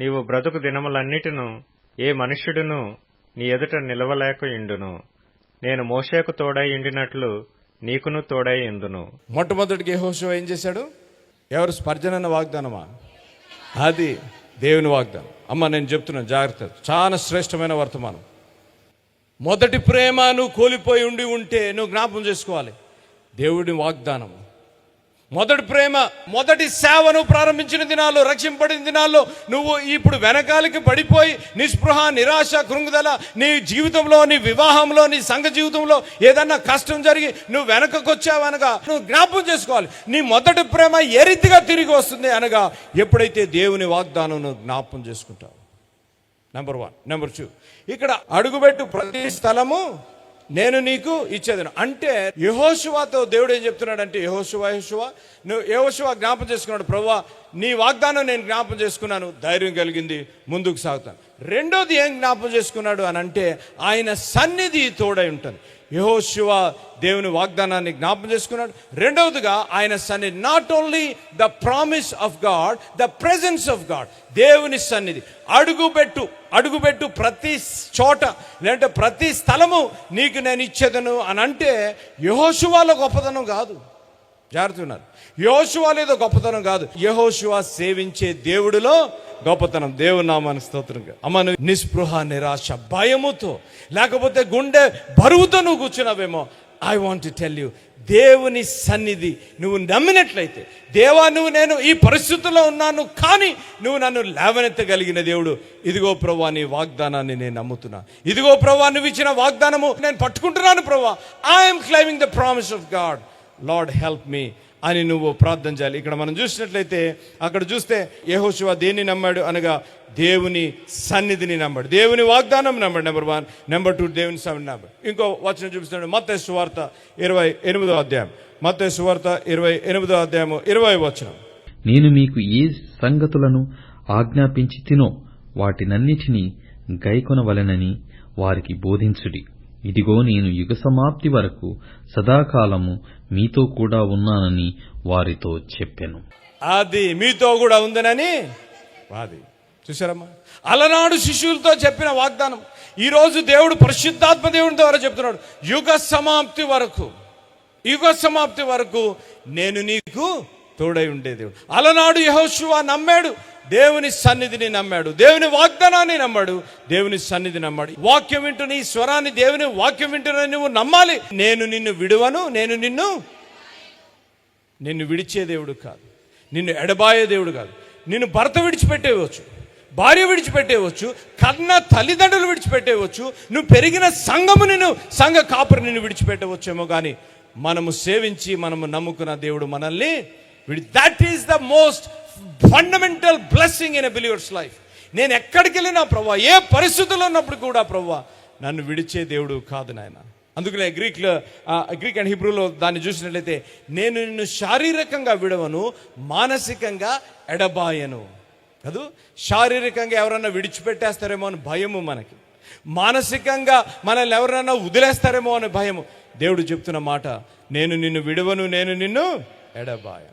నీవు బ్రతుకు దినములన్నిటిను ఏ మనుష్యుడును నీ ఎదుట నిలవలేకయుండును నేను మోషేకు తోడై ఉండినట్లు నీకును తోడై ఎందును మొట్టమొదటికి యెహోషువ ఏం చేశాడు? ఎవరు స్పర్జనన్న వాగ్దానమా? అది దేవుని వాగ్దానం. అమ్మ నేను చెప్తున్నాను జాగ్రత్త. చాలా శ్రేష్టమైన వర్తమానం. మొదటి ప్రేమ నువ్వు కోల్పోయి ఉండి ఉంటే నువ్వు జ్ఞాపకం చేసుకోవాలి. దేవుడి వాగ్దానం. మొదటి ప్రేమ మొదటి సేవను ప్రారంభించిన దినాల్లో రక్షింపడిన దినాల్లో నువ్వు ఇప్పుడు వెనకాలకి పడిపోయి నిస్పృహ నిరాశ కృంగుదల నీ జీవితంలో నీ వివాహంలో నీ సంఘ జీవితంలో ఏదన్నా కష్టం జరిగి నువ్వు వెనకకు వచ్చావనగా నువ్వు జ్ఞాపకం చేసుకోవాలి. నీ మొదటి ప్రేమ ఏ రీతిగా తిరిగి వస్తుంది అనగా ఎప్పుడైతే దేవుని వాగ్దానం నువ్వు జ్ఞాపకం చేసుకుంటావు. నెంబర్ వన్ నెంబర్ టూ ఇక్కడ అడుగుబెట్టు ప్రతి స్థలము నేను నీకు ఇచ్చేదను. అంటే యహోశువాతో దేవుడు ఏం చెప్తున్నాడు అంటే యహోశువ నువ్వు యహోశువ జ్ఞాపం చేసుకున్నాడు ప్రభా నీ వాగ్దానం నేను జ్ఞాపం చేసుకున్నాను ధైర్యం కలిగింది ముందుకు సాగుతాను. రెండోది ఏం జ్ఞాపం చేసుకున్నాడు అని అంటే ఆయన సన్నిధి తోడై ఉంటుంది యహోశివ దేవుని వాగ్దానాన్ని జ్ఞాపం చేసుకున్నాడు. రెండవదిగా ఆయన సన్నిధి not only the promise of God the presence of God దేవుని సన్నిధి. అడుగుపెట్టు అడుగుపెట్టు ప్రతి చోట లేదంటే ప్రతి స్థలము నీకు నేను ఇచ్చేదను అని అంటే యహోశివాలో గొప్పతనం కాదు. జాగ్రత్త ఉన్నారు. లేదో గొప్పతనం కాదు. యహోశువా సేవించే దేవుడిలో గొప్పతనం. దేవుని నామానికి స్తోత్రం. అమ్మ నువ్వు నిస్పృహ నిరాశ భయముతో లేకపోతే గుండె బరువుతో నువ్వు కూర్చున్నావేమో I want to tell you దేవుని సన్నిధి నువ్వు నమ్మినట్లయితే దేవా నువ్వు నేను ఈ పరిస్థితుల్లో ఉన్నాను కానీ నువ్వు నన్ను లేవనెత్తగలిగిన దేవుడు. ఇదిగో ప్రభా నీ వాగ్దానాన్ని నేను నమ్ముతున్నా. ఇదిగో ప్రభా నువ్వు ఇచ్చిన వాగ్దానము నేను పట్టుకుంటున్నాను ప్రభా. I'm claiming the promise of God Lord help me అని నువ్వు ప్రార్థన చేయాలి. ఇక్కడ మనం చూసినట్లయితే అక్కడ చూస్తే యహోశివ దేన్ని నమ్మాడు అనగా దేవుని సన్నిధిని నమ్మాడు. దేవుని వాగ్దానం నమ్మాడు నెంబర్ వన్ నెంబర్ టూ దేవుని సన్నిధి నమ్మాడు. ఇంకో వచనం చూపిస్తున్నాడు మత సువార్త ఇరవై ఎనిమిదో అధ్యాయం. మత సువార్త ఇరవై ఎనిమిదో అధ్యాయము ఇరవై వచనం. నేను మీకు ఏ సంగతులను ఆజ్ఞాపించి తినో వాటినన్నిటినీ గైకొనవలెనని వారికి బోధించుడి. ఇదిగో నేను యుగ సమాప్తి వరకు సదాకాలము మీతో కూడా ఉన్నానని వారితో చెప్పాను. అది మీతో కూడా ఉందనని అది చూసారమ్మా అలనాడు శిష్యులతో చెప్పిన వాగ్దానం. ఈరోజు దేవుడు పరిశుద్ధాత్మ దేవుని ద్వారా చెప్తున్నాడు యుగ సమాప్తి వరకు యుగ సమాప్తి వరకు నేను నీకు తోడై ఉండే దేవుడు. అలనాడు యహోశువ నమ్మాడు దేవుని సన్నిధిని నమ్మాడు. దేవుని వాగ్దానాన్ని నమ్మాడు. దేవుని సన్నిధి నమ్మాడు. వాక్యం వింటూ నీ స్వరాన్ని దేవుని వాక్యం వింటున్న నువ్వు నమ్మాలి. నేను నిన్ను విడువను నేను నిన్ను నిన్ను విడిచే దేవుడు కాదు. నిన్ను ఎడబాయే దేవుడు కాదు. నిన్ను భర్త విడిచిపెట్టేవచ్చు భార్య విడిచిపెట్టేవచ్చు కన్న తల్లిదండ్రులు విడిచిపెట్టేవచ్చు నువ్వు పెరిగిన సంఘము నిన్ను సంఘ కాపురు నిన్ను విడిచిపెట్టవచ్చేమో కానీ మనము సేవించి మనము నమ్ముకున్న దేవుడు మనల్ని that is the most fundamental blessing in a believer's life నేను ఎక్కడికి వెళ్ళినా ప్రభా ఏ పరిస్థితుల్లో ఉన్నప్పుడు కూడా ప్రభా నన్ను విడిచే దేవుడు కాదు నాయన. అందుకనే గ్రీక్లో గ్రీక్ అండ్ హిబ్రూలో దాన్ని చూసినట్లయితే నేను నిన్ను శారీరకంగా విడవను మానసికంగా ఎడబాయను. కదూ? శారీరకంగా ఎవరన్నా విడిచిపెట్టేస్తారేమో అని భయము మనకి. మానసికంగా మనల్ని ఎవరైనా వదిలేస్తారేమో అని భయము. దేవుడు చెప్తున్న మాట నేను నిన్ను విడవను నేను నిన్ను ఎడబాయను.